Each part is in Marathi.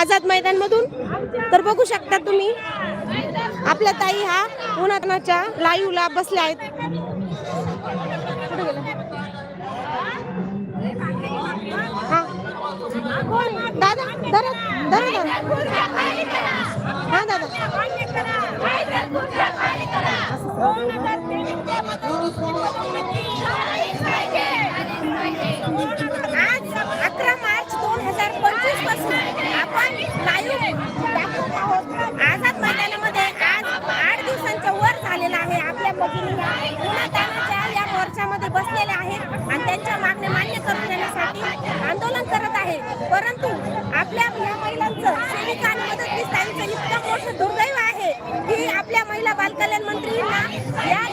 आझाद मैदानमधून? तर बघू शकता तुम्ही आपल्या ताई हा उन्हातनाच्या लाईव्हला बसल्या आहेत. दादा दादा दादा. हा दादा. हजार पंचवीसपासून आपण लाईव्ह दाखवत आहोत. आझाद मैदानामध्ये आज आठ दिवसांच्या वर झालेला आहे आपल्या भगिनी या उन्हातानाच्या या मोर्चामध्ये बसलेल्या आहेत आणि त्यांच्या मागण्या मान्य करून देण्यासाठी आंदोलन करत आहे. परंतु आपल्या या महिलांचं सेविका आणि मदतनीस त्यांचं इतकं मोठं दुर्दैव आहे की आपल्या महिला बालकल्याण मंत्रींना या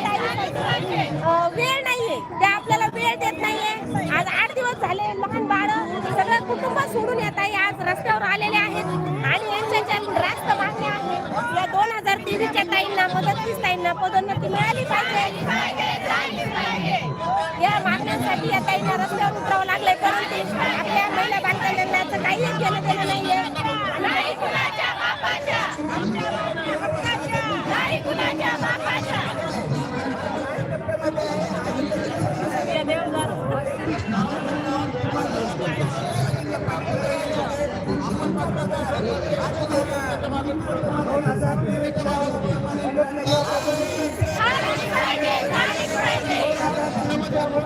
या ताईंना मदतीस ताईंना पदोन्नती मिळाली पाहिजे. या मागण्यांसाठी या ताईंना रस्त्यावर उतरावं लागलंय परंतु आपल्या महिला बालकल्याणाचं काही केलं गेलं नाहीये.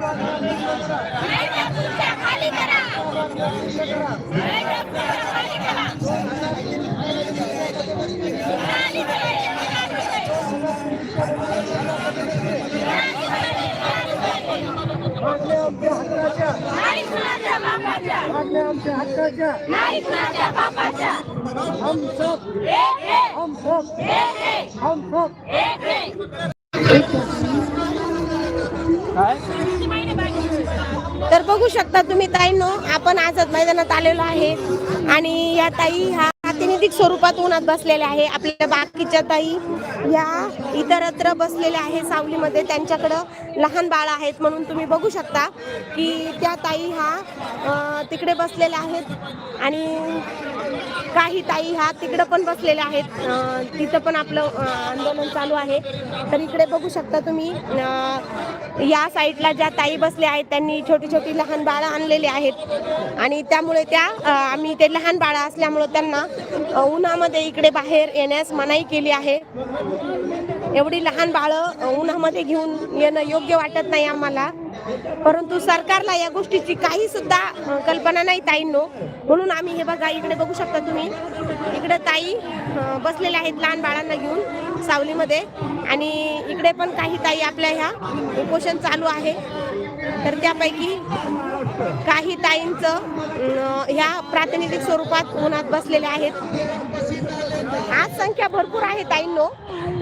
नाही कुणाच्या बापाच्या झालीच पाहिजे झालीच पाहिजे पदोन्नती आमच्या हक्काची. नाही कुणाच्या बापाची. पदोन्नती आमच्या हक्काची. नाही कुणाच्या बापाची. दोन हजार तीनच्या साली लागलेल्या मदतनीस ताईची पदोन्नती. झालीच पाहिजे, झालीच पाहिजे. नाही तर तुमच्या खाली करा. नाही तर तुमच्या खाली करा. नाही तर तुमच्या खाली करा. खाली करा. मागण्या आमच्या हक्काच्या नाही कुणाच्या बापाच्या. मागण्या आमच्या हक्काच्या नाही कुणाच्या बापाच्या. हम सब एक एक. हम सब एक एक. हम सब एक तर बघू शकता तुम्ही ताईंनो आपण आझाद मैदानात आलेलो आहे. आणि या ताई ह्या प्रातिनिधिक स्वरूपात उन्हात बसलेल्या आहे. आपल्या बाकीच्या ताई या इतरत्र बसलेल्या आहे सावलीमध्ये. त्यांच्याकडं लहान बाळ आहेत म्हणून तुम्ही बघू शकता की त्या ताई ह्या तिकडे बसलेल्या आहेत. आणि काही ताई ह्या तिकडं पण बसलेल्या आहेत. तिथं पण आपलं आंदोलन चालू आहे. तर इकडे बघू शकता तुम्ही या साईडला ज्या ताई बसल्या आहेत त्यांनी छोटी छोटी लहान बाळं आणलेली आहेत. आणि त्यामुळे त्या आम्ही ते लहान बाळं असल्यामुळं त्यांना उन्हामध्ये इकडे बाहेर येण्यास मनाई केली आहे. एवढी लहान बाळं उन्हामध्ये घेऊन येणं योग्य वाटत नाही आम्हाला. परंतु सरकारला या गोष्टीची काही सुद्धा कल्पना नाही ताईंनो. म्हणून आम्ही हे बघा इकडे बघू शकता तुम्ही. इकडे ताई बसलेल्या आहेत लहान बाळांना घेऊन सावलीमध्ये. आणि इकडे पण काही ताई आपल्या ह्या उपोषण चालू आहे. तर त्यापैकी काही ताईंचं ह्या प्रातिनिधिक स्वरूपात उन्हात बसलेल्या आहेत. आज संख्या भरपूर आहे ताईंनो.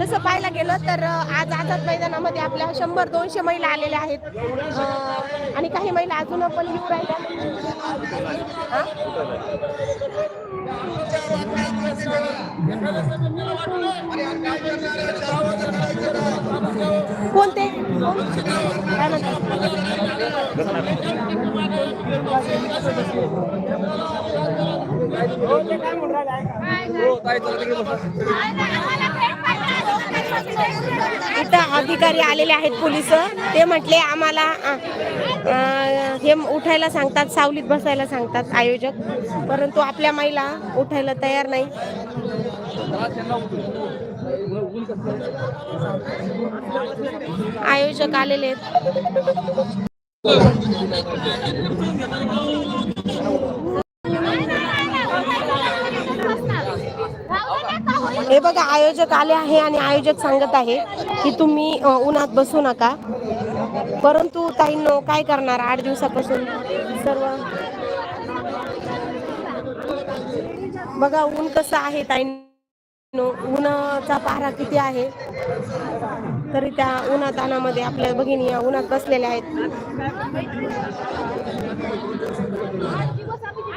तसं पाहायला गेलं तर आज आझाद मैदानामध्ये आपल्या शंभर दोनशे महिला आलेल्या आहेत. आणि काही महिला अजून पण येऊ राहिल्या. कोणते? काय म्हणतात इथं अधिकारी आलेले आहेत पोलीस. ते म्हटले आम्हाला हे उठायला सांगतात सावलीत बसायला सांगतात आयोजक. परंतु आपल्या महिला उठायला तयार नाही. आयोजक आलेले आहेत. हे बघा आयोजक आले आहे आणि आयोजक सांगत आहे की तुम्ही उन्हात बसू नका. परंतु ताईंनो काय करणार आठ दिवसापासून? सर्व बघा ऊन कसं आहे ताईंनो? उन्हाचा पारा किती आहे? तरी त्या उन्हात तानामध्ये आपल्या भगिनी या उन्हात बसलेल्या आहेत.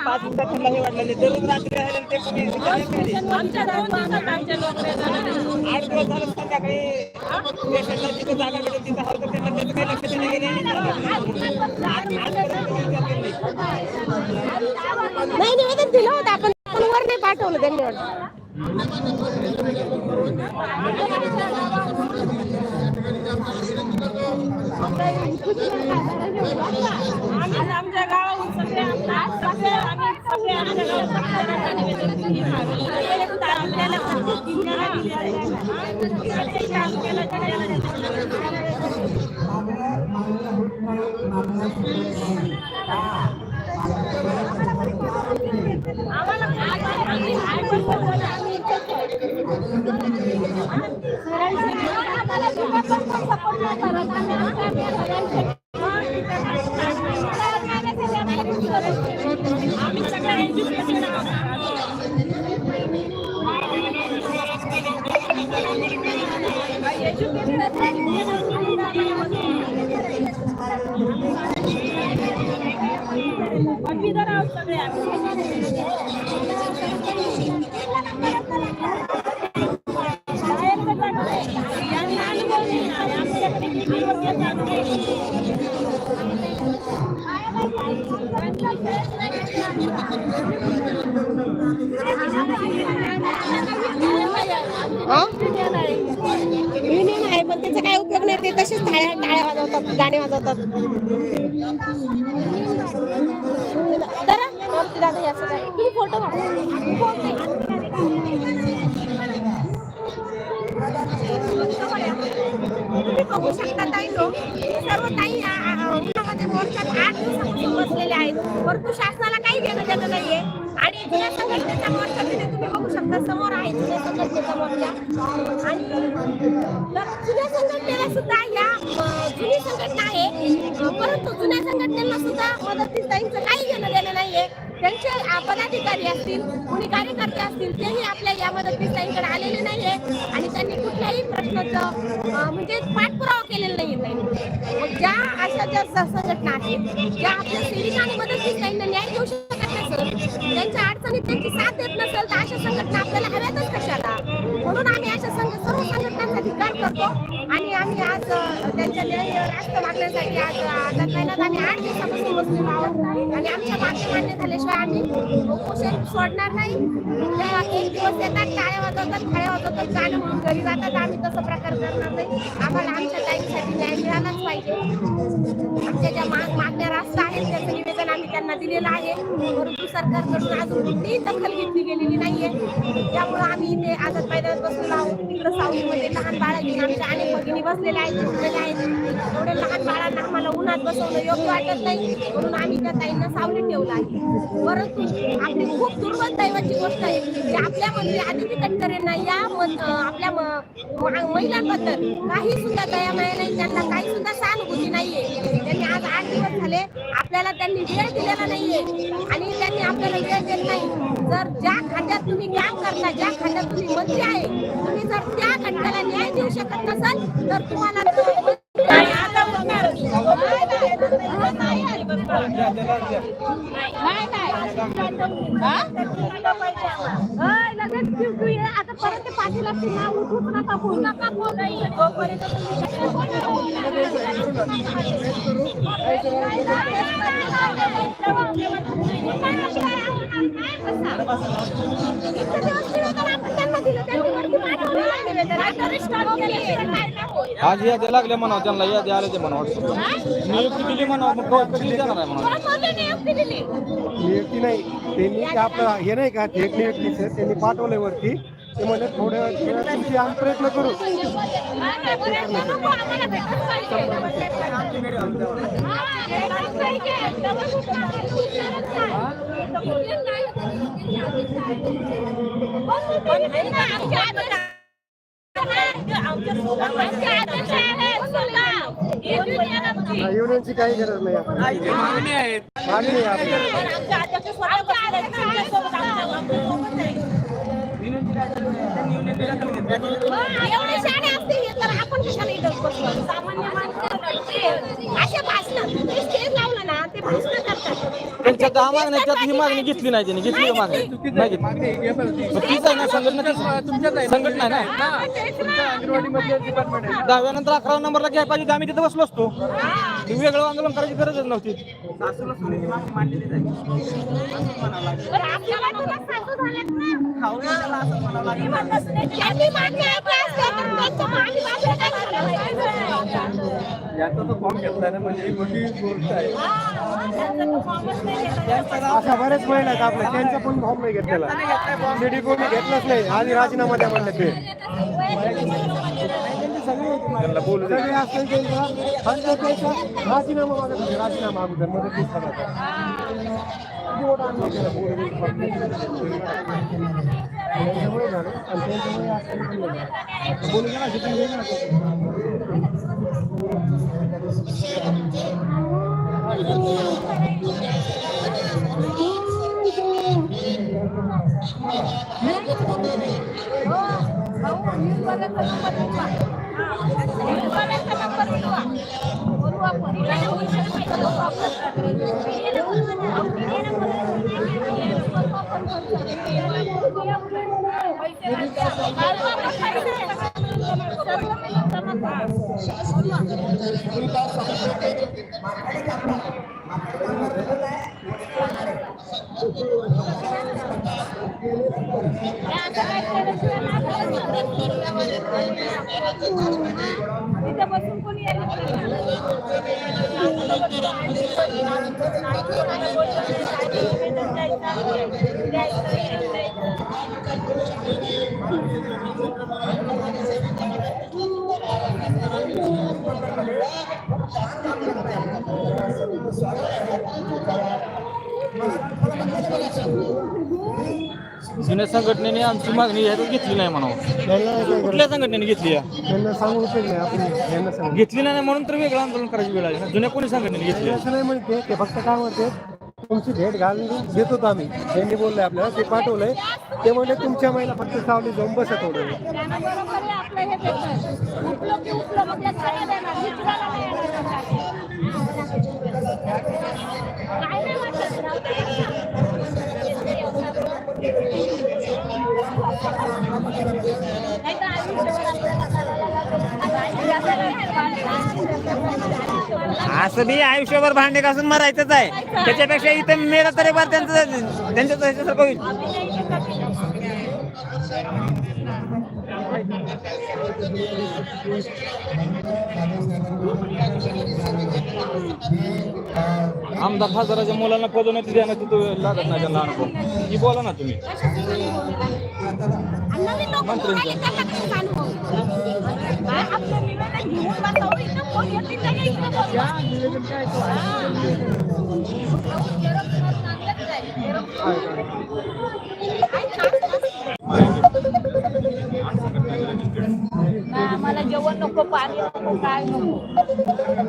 पाच मिनिटात दररोज रात्री राहिले ते कोणी आठ दिवस संध्याकाळी पेशंटला जागा भेटेल तिथं हरकत त्यांना त्याचं काही लक्ष नाही निवेदन दिलं होतं आपण फोनवर नाही पाठवलं त्यांनी आमच्या गावाहून सगळे सगळे आम्ही सगळे आमच्या गावात युनियन आहे पण त्याचा काय उपयोग नाही ते. तसेच टाळ्या टाळ्या वाजवतात गाणे वाजवतात दादा या तुम्ही फोटो तुम्ही बघू शकता परंतु शासनाला काही घेणं देणं नाहीये. आणि जुन्या संघटनेचा मोर्चा तिथे तुम्ही बघू शकता समोर आहे जुन्या संघटनेचा मोर्चा. आणि तर जुन्या संघटनेला सुद्धा या जुनी संघटना आहे परंतु जुन्या संघटनेला सुद्धा मदतीस काही घेणं त्यांचे पदाधिकारी असतील कोणी कार्यकर्ते असतील तेही आपल्या या मदतीस ताईंकडे आलेले नाहीये. आणि त्यांनी कुठल्याही प्रश्नाचं म्हणजे पाठपुरावा केलेला नाहीये मग ज्या अशा ज्या संघटना आहेत ज्या आपल्या सेविका आणि मदतीस न्याय देऊ शकत नसेल त्यांच्या अडचणीत त्यांची साथ देत नसेल तर अशा संघटना आपल्याला हव्यातच कशाला? म्हणून आम्ही अशा संघ करतो. आणि आम्ही आज त्यांच्या न्याय रास्त मागण्यासाठी आज आझाद महिन्यात आम्ही आठ दिवसापासून बसलेलो आहोत. आणि आमच्या मागणी मान्य झाल्याशिवाय आम्ही उपोषण सोडणार नाही. एक दिवस येतात टाळ्या वाजवतात थाळ्या वाजवतात गाणं म्हणून घरी जातात. आम्ही तसं प्रकार करणार नाही. आम्हाला आमच्या ताईंसाठी न्याय मिळालाच पाहिजे. आमच्या ज्या माग मागण्या रास्त आहेत त्याचं निवेदन आम्ही त्यांना दिलेलं आहे. परंतु सरकारकडून अजून कुठलीही दखल घेतली गेलेली नाहीये. त्यामुळे आम्ही इथे आझाद मैदानात बसलेलो सावलीमध्ये लहान बाळा घेऊन आमच्या अनेक भगिनी बसलेल्या आहेत झोपलेल्या आहेत. एवढ्या लहान बाळांना आम्हाला उन्हात बसवणं योग्य वाटत नाही म्हणून आम्ही त्या ताईंना सावलीत ठेवलं आहे. परंतु आपली खूप दुर्बल दैवाची गोष्ट आहे की आपल्या मंत्री आदिती तटकरेंना या आपल्या महिलांबद्दल काही सुद्धा दया माया नाही त्यांना काही सुद्धा सहानुभूती नाहीये. त्यांनी आज आठ दिवस झाले आपल्याला त्यांनी वेळ दिलेला नाहीये आणि त्यांनी आपल्याला वेळ देत नाही. जर ज्या खात्यात तुम्ही काम करता ज्या खात्यात तुम्ही मंत्री आहे तुम्ही जर त्या घटकाला न्याय देऊ शकत नसाल तर तुम्हाला आता नाही, परत ते पाठी लागतील उठूच नका नका तोपर्यंत आज याद्या लागल्या म्हणावं त्यांना यादी आले ते म्हणा नियुक्ती दिली म्हणावं मग कधी देणार आहे म्हणा नियुक्ती नाही. त्यांनी आपलं हे नाही का थेट त्यांनी पाठवलंय वरती. ते थोड्या वेळात तुमची आम्ही प्रयत्न करू. युनियनची काही गरज नाही आपण मागणी आहेत. मागणी आहे एवढे शाणे असते हे तर आपण कशाला इथं बसलो सामान्य माणसं अशा भाषण ते स्टेज लावलं ना ते भाषण करतात. त्यांच्या दहा मागण्या त्यात ही मागणी घेतली नाही त्यांनी घेतली का मागणी. नाही घेतली. मग तीच आहे ना संघटना तीच संघटना आहे ना? दहाव्यानंतर अकरा नंबरला घ्यायला पाहिजे आम्ही तिथे बसलो असतो. ती वेगळं आंदोलन करायची गरजच नव्हती. पण याचा तो फॉर्म घेतला ना म्हणजे ही मोठी गोष्ट आहे अशा बऱ्याच महिला आहेत आपल्या त्यांचा पण फॉर्म नाही घेतलेला सीडी कोणी घेतलाच नाही आधी राजीनामा द्या म्हणलं ते त्यांना बोलू दे. सगळे असतील त्यांचा राजीनामा मागत होते, राजीनामा अगोदर मदत किती मोठा अन्याय केला पोरी. त्यांच्यामुळे झालं आणि त्यांच्यामुळे असं पण झालं. बोलू द्या ना, शिकून घे ना. तिथे बसून कोणी यायला जुन्या संघटनेने आमची मागणी ह्याच्यात घेतली नाही म्हणावं. करायचं? कुठल्या संघटनेने घेतली त्यांना सांगू उपयोग नाही आपण. यांना सांगू घेतली नाही म्हणून तर वेगळं आंदोलन करायची वेळ आली ना. जुन्या कोणी संघटनेने घेतली? असं नाही म्हणते. ते फक्त काय म्हणते तुमची भेट घालून देत आम्ही. त्यांनी बोलले आपल्याला ते पाठवलंय. ते म्हणले तुमच्या महिला फक्त सावली जाऊन बसत होते त्यांना बरोबर नाही असं बी आयुष्यभर भांडे घासून मरायचंच आहे. त्याच्यापेक्षा इथं मेला तरी बार त्यांचं त्यांच्या ह्याच्यासारखं होईल. आमदार खासदाराच्या मुलांना पदोन्नती द्या ना तिथं लागत नाही त्यांना अनुभव ही बोला ना तुम्ही नवीन लोकं मंत्र्यांचं. बोलायला त्यांना तेच अनुभव. हा, आपलं निवेदन घेऊन बसावं, इथं कोण येतील का नाही इथं बोलवा. नाही, आम्हाला जेवण नको पाणी नको काय नको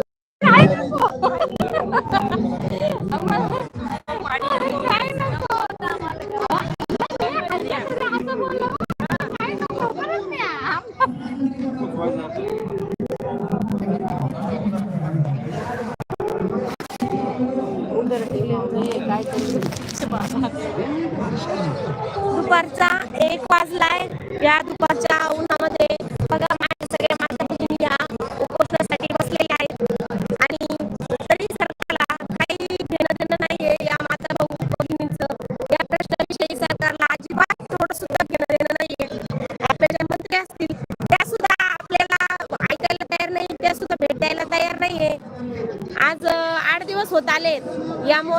दुपारचा एक वाजलाय. या दुपारच्या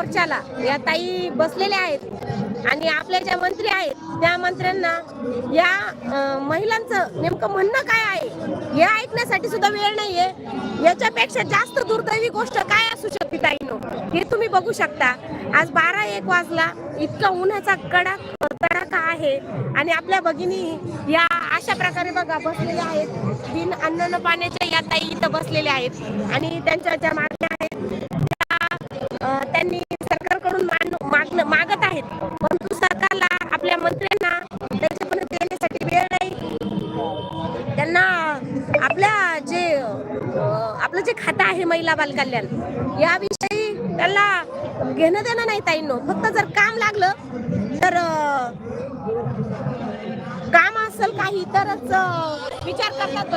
मोर्चाला. या ताई बसलेल्या आहेत आणि आपले ज्या मंत्री आहेत त्या मंत्र्यांना या महिलांचं नेमकं म्हणणं काय आहे? हे ऐकण्यासाठी सुद्धा वेळ नाहीये. याच्यापेक्षा जास्त दुर्दैवी गोष्ट काय असू शकते ताईनो? हे तुम्ही बघू शकता. आज बारा एक वाजला. इतका उन्हाचा कडक तडाखा आहे. आणि आपल्या भगिनी या अशा प्रकारे बघा बसलेल्या आहेत. बिन अन्न पाण्याच्या या ताई इथं बसलेल्या आहेत. आणि त्यांच्या ज्या बालकल्याण. याविषयी त्यांना घेणं देणं नाही ताईंनो. फक्त जर काम लागलं तर काम असेल काही तरच विचार करतात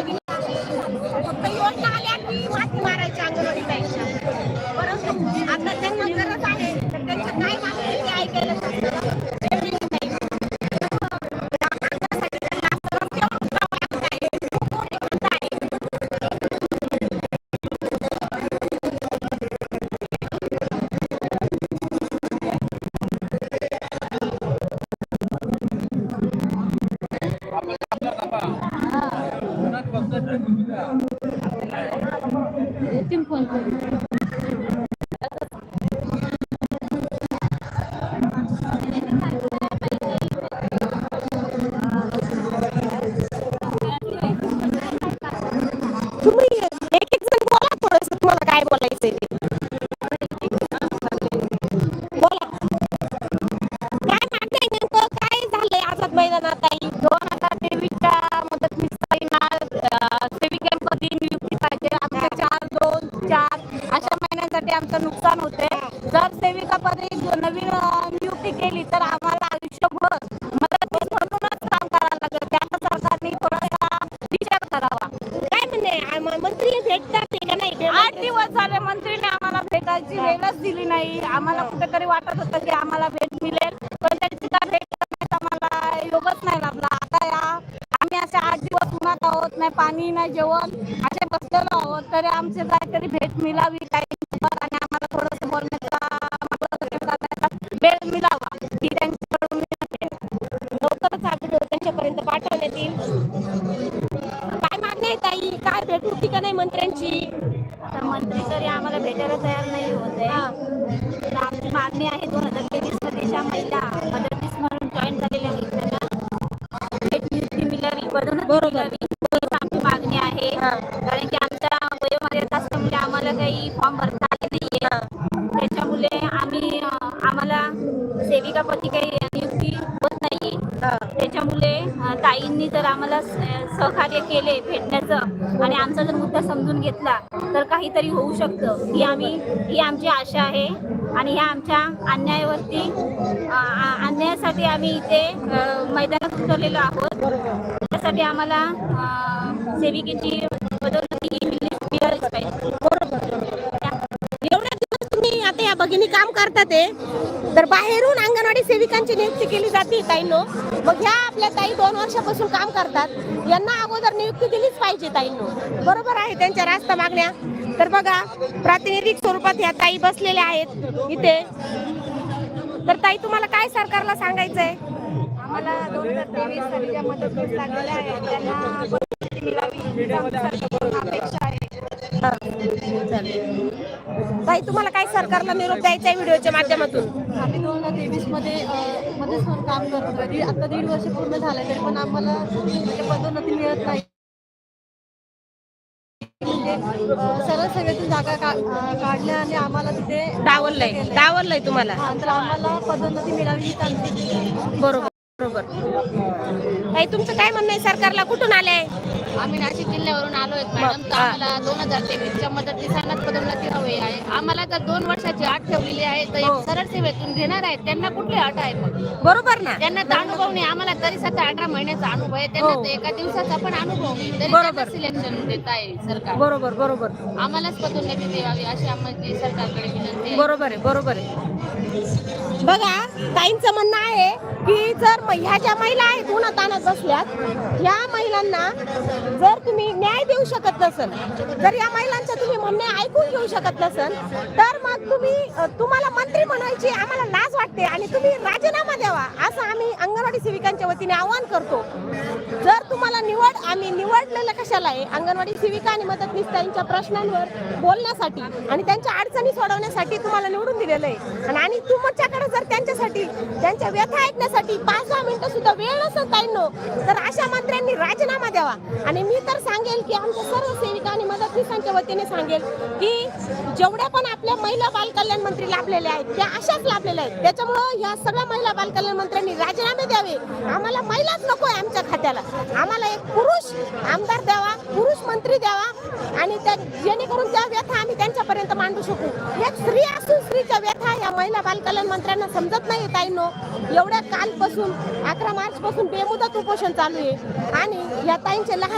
आमचं नुकसान होते जर सेविकापदी नवीन नियुक्ती केली तर नाही होते आमची मागणी आहे दोन हजार तेवीसमध्ये ज्या महिला मदतीस म्हणून जॉईन झालेल्या आहेत त्यांना भेट नियुक्ती मिळावी पदोन्नती मिळावी हीच आमची मागणी आहे. कारण की आमच्या वयोमर्यादा असल्यामुळे आम्हाला काही फॉर्म भरता आले नाहीये. त्याच्यामुळे आम्ही आम्हाला सेविका पती काही नियुक्ती होत नाहीये. त्याच्यामुळे ताईंनी जर आम्हाला सहकार्य केले भेटण्याचं आणि आमचा जर मुद्दा समजून घेतला तर काहीतरी होऊ शकतं. ही आम्ही ही आमची आशा आहे. आणि ह्या आमच्या अन्यायावरती अन्यायासाठी आम्ही इथे मैदानात उतरलेलो आहोत. त्यासाठी आम्हाला सेविकेची पदोन्नती मिळालीच पाहिजे. एवढ्या दिवस तुम्ही आता या भगिनी काम करतात ते. तर बाहेरून अंगणवाडी सेविकांची नियुक्ती केली जाते ताईंनो. मग ह्या आपल्या ताई दोन वर्षापासून काम करतात. यांना अगोदर नियुक्ती दिलीच पाहिजे ताईंनो. बरोबर आहे त्यांच्या रास्त मागण्या. तर बघा प्रातिनिधिक स्वरूपात ह्या ताई बसलेल्या आहेत इथे. तर ताई तुम्हाला काय सरकारला सांगायचंय? आम्हाला दोन हजार तेवीस साली ज्या मदतीस लागलेल्या आहेत त्यांना अपेक्षा आहे. ताई तुम्हाला काय सरकारला निरोप द्यायचा आहे व्हिडिओच्या माध्यमातून? आम्ही दोन हजार तेवीसमध्ये अ, मध्येच म्हणून काम करतोय. दीड- आता दीड वर्ष पूर्ण झाले तरी पण आम्हाला म्हणजे पदोन्नती मिळत नाही. म्हणजे अ, सरळ सेवेतून जागा का- अ, काढल्या आणि आम्हाला तिथे डावललंय. डावललंय तुम्हाला? हा, तर आम्हाला पदोन्नती मिळावी आमची बरोबर. बरोबर. ताई तुमचं काय म्हणणं आहे? सरकारला कुठून आलंय? आम्ही नाशिक जिल्ह्यावरून आलो आहेत मॅडम. तर आम्हाला दोन हजार तेवीसच्या मदतीसांनाच पदोन्नती हवी आहे. आम्हाला जर दोन वर्षाची अट ठेवलेली आहे तर हो. सरळ सेवेतून घेणार आहेत. त्यांना कुठली अट आहे मग? बरोबर ना. त्यांना तर अनुभव नाही. आम्हाला तरी सध्या अठरा महिन्याचा अनुभव आहे. त्यांना तर एका दिवसाचा पण अनुभव नाही. तरी हो. बरोबर. सिलेक्शन देत आहे सरकार. बरोबर बरोबर. आम्हालाच पदोन्नती द्यावी अशी आम्हाला सरकारकडे विनंती आहे. बरोबर आहे बरोबर आहे. बघा ताईंचं म्हणणं आहे की जर ह्या ज्या महिला आहेत उन्हात बसल्यात या महिलांना जर तुम्ही न्याय देऊ शकत नसल जर या महिलांचं तुम्ही म्हणणे ऐकून घेऊ शकत नसल तर मग तुम्ही तुम्हाला मंत्री म्हणायची आम्हाला लाज वाटते आणि तुम्ही राजीनामा द्यावा असं आम्ही अंगणवाडी सेविकांच्या वतीने आवाहन करतो. जर तुम्हाला निवड आम्ही निवडलेलं कशाला आहे? अंगणवाडी सेविका आणि मदतनीसताईंच्या प्रश्नांवर बोलण्यासाठी आणि त्यांच्या अडचणी सोडवण्यासाठी तुम्हाला निवडून दिलेलं आहे. आणि- आणि तुमच्याकडे जर त्यांच्यासाठी त्यांच्या व्यथा ऐकण्यासाठी पाच दहा मिनिटं सुद्धा वेळ नसत ताईंनो तर अशा मंत्र्यांनी राजीनामा द्यावा. आणि मी तर सांगेल की आमच्या सर्व सेविका आणि मदतनीसांच्या वतीने सांगेल की जेवढ्या पण आपल्या महिला बालकल्याण मंत्री लाभलेल्या आहेत त्या अशाच लाभलेल्या आहेत. त्याच्यामुळं या सगळ्या महिला बालकल्याण मंत्र्यांनी राजीनामे द्यावे. आम्हाला महिलाच नको आहे आमच्या खात्याला. आम्हाला एक पुरुष आमदार द्यावा पुरुष मंत्री द्यावा आणि त्या जेणेकरून त्या व्यथा आम्ही त्यांच्यापर्यंत मांडू शकू. एक स्त्री असून स्त्रीच्या व्यथा या महिला बालकल्याण मंत्र्यांना समजत नाही ताईनो. एवढ्या कालपासून अकरा मार्च पासून बेमुदत उपोषण चालू आहे. आणि या ताईंचे लहान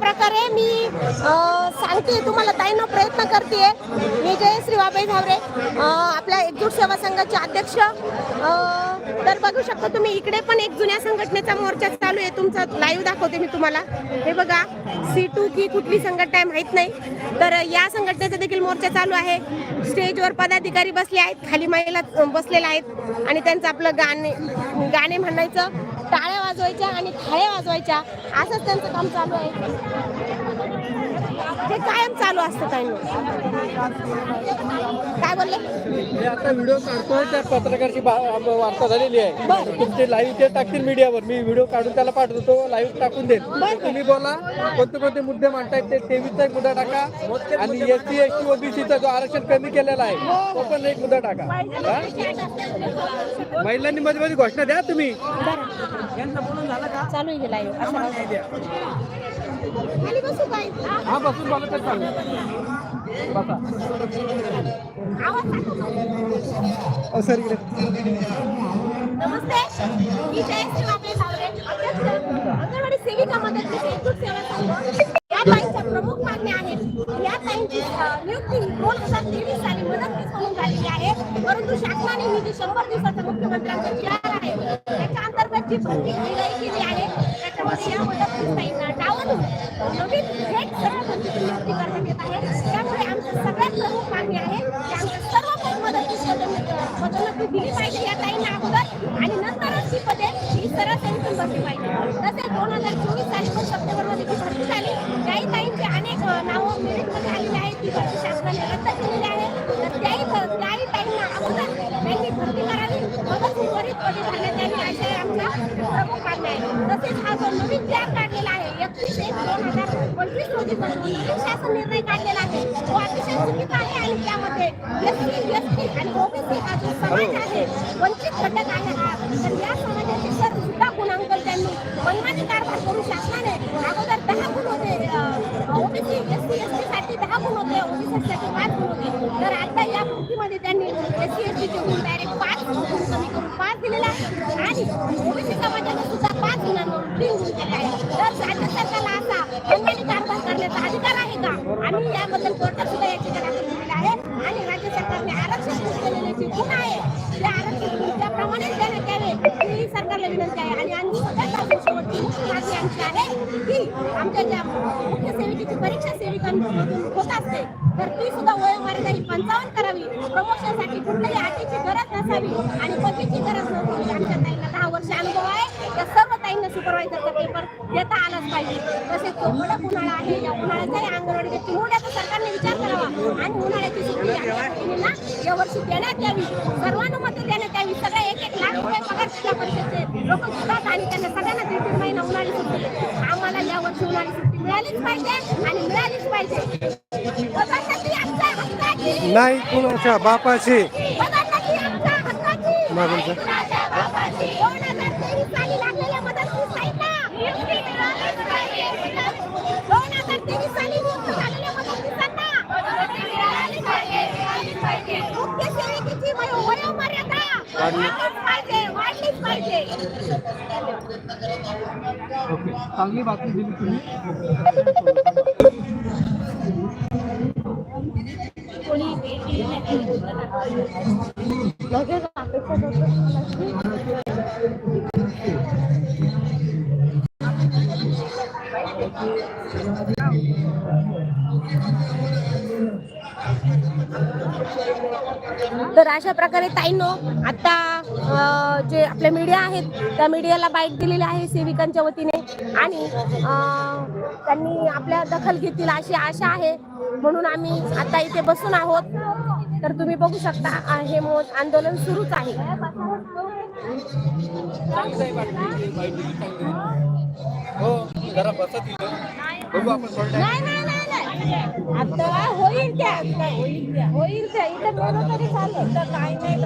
प्रकारे मी सांगते तुम्हाला ताईनं प्रयत्न करते. मी जयश्री बाबाई झावरे आपल्या एकजूट सेवा संघाचे अध्यक्ष. तर बघू शकता तुम्ही इकडे पण एक जुन्या संघटनेचा मोर्चा चालू आहे. तुमचा लाईव्ह दाखवते मी तुम्हाला. हे बघा सी टू की कुठली संघटना आहे माहीत नाही. तर या संघटनेचा देखील मोर्चा चालू आहे. स्टेजवर पदाधिकारी बसले आहेत खाली महिला बसलेल्या आहेत. आणि त्यांचं आपलं गाणे गाणे म्हणायचं. टाळ्या वाजवायच्या आणि थाळ्या वाजवायच्या. असंच त्यांचं काम चालू आहे. हे कायम चालू असतं काही काय बोलले? मी आता व्हिडिओ काढतोय त्या पत्रकारची बा- वार्ता झालेली आहे. तुमचे लाईव्ह ते टाकतील मीडियावर मी व्हिडिओ काढून त्याला पाठवतो लाईव्ह टाकून देईल. तुम्ही बोला कोणते कोणते मुद्दे मांडतायत ते तेवीसचा एक मुद्दा टाका. आणि एस सी एस टी ओबीसीचा जो आरक्षण कमी केलेला आहे तो पण एक मुद्दा टाका. हा? महिलांनी मध्ये मध्ये घोषणा द्या तुम्ही. चालू आहे लाईव्ह असं हा बसून बोला तर चालेल बसा. आवाज टाका. सर इकडे. नमस्ते. मी जयश्री बाबळे सावरे अध्यक्ष अंगणवाडी सेविका मदत एकजूट सेवा संघ. या ताईंच्या प्रमुख मागण्या आहेत. या ताईंची नियुक्ती दोन हजार तेवीस साली मदतनीस म्हणून झालेली आहे. परंतु शासनाने ही जी शंभर दिवसाचा मुख्यमंत्र्यांचा करार आहे त्याच्या अंतर्गत जी भरती केली आहे त्यामुळे आमचं सगळ्यात प्रमुख मागणी आहे सर्व पदोन्नती दिली पाहिजे या ताईंना अगोदर आणि नंतरच ती पदे ही सरळ सेवेतून भरली पाहिजे तसेच दोन हजार चोवीस साली पण सप्टेंबरमध्ये जी भरती झाली त्याही ताईंची अनेक नावं मेरिटमध्ये आलेली आहेत ती भरती शासनाने रद्द केलेली आहे तर त्याही त्याही ताईंना अगोदर त्यांनी भरती करावी मगच उर्वरित पदे भरण्यात यावी अशा आहेत तसेच हा जो नवीन जॅब काढलेला आहे एकतीस एक दोन हज़ार पंचवीस रोजी नवीन शासन निर्णय काढलेला आहे तो अतिशय चुकीचा आहे आणि त्यामध्ये एस सी आणि ओबीसी हा जो समाज आहे वंचित घटक आहे हा तर या समाजाचे सर सुद्धा गुणांकन त्यांनी मनमानी कारभार करून शासनाने अगोदर दहा गुण होते ओबीसी एस सी साठी दहा गुण होते ओबीसी साठी पाच गुण होते तर आता या कृतीमध्ये त्यांनी एस सी एस टीचे गुण तर राज्य सरकारला असा कारभार करण्याचा अधिकार आहे का आम्ही याबद्दल कोर्टात सुद्धा दाखल केलेली आहे आणि राज्य सरकारने आरक्षण केलेले जे गुण आहे ते आरक्षण त्याप्रमाणे देण्यात यावे ही सरकारला विनंती आहे आणि आणि शेवटची मुख्य मागणी आमची आहे की आमच्या ज्या मुख्य सेविकेची परीक्षा सेविकांमधून होत असते तर ती सुद्धा वयोमर्यादा ही पंचावन्न करावी प्रमोशनसाठी कुठल्याही अटीची गरज नसावी आणि पदवीची गरज नसावी आमच्या ताईला दहा वर्ष अनुभव आहे. सुपरवायझरचा पेपर देता आलाच पाहिजे. तसेच तो कडक उन्हाळा आहे या उन्हाळ्याचाही अंगणवाडी चिमुरड्याचा सरकारने विचार करावा. आणि उन्हाळ्याची सुट्टी या यावर्षी देण्यात यावी. सर्वानुमते देण्यात यावी. सगळे एक एक लाख रुपये पगार जिल्हा परिषदचे लोक घेतात आणि त्यांना सगळ्यांना महिना उन्हाळी सुट्टी आम्हाला यावर्षी उन्हाळी सुट्टी मिळालीच पाहिजे आणि मिळालीच पाहिजे. नाही कुणाच्या बापाची? मागून ओके. चांगली बातमी दिली तुम्ही. कोणी भेट दिली नाही लगेच अपेक्षा तर अशा प्रकारे ताईनो आता जे आपल्या मीडिया आहेत त्या मीडियाला बाईट दिलेली आहे सेविकांच्या वतीने. आणि त्यांनी आपल्या दखल घेतील अशी आशा आहे. म्हणून आम्ही आता इथे बसून आहोत. तर तुम्ही बघू शकता हे मोज आंदोलन सुरूच आहे. हो जरा बसा तिथं बघू आपण आता होईल त्या होईल त्या होईल त्या. इथं बोललं तरी चालेल काय नाही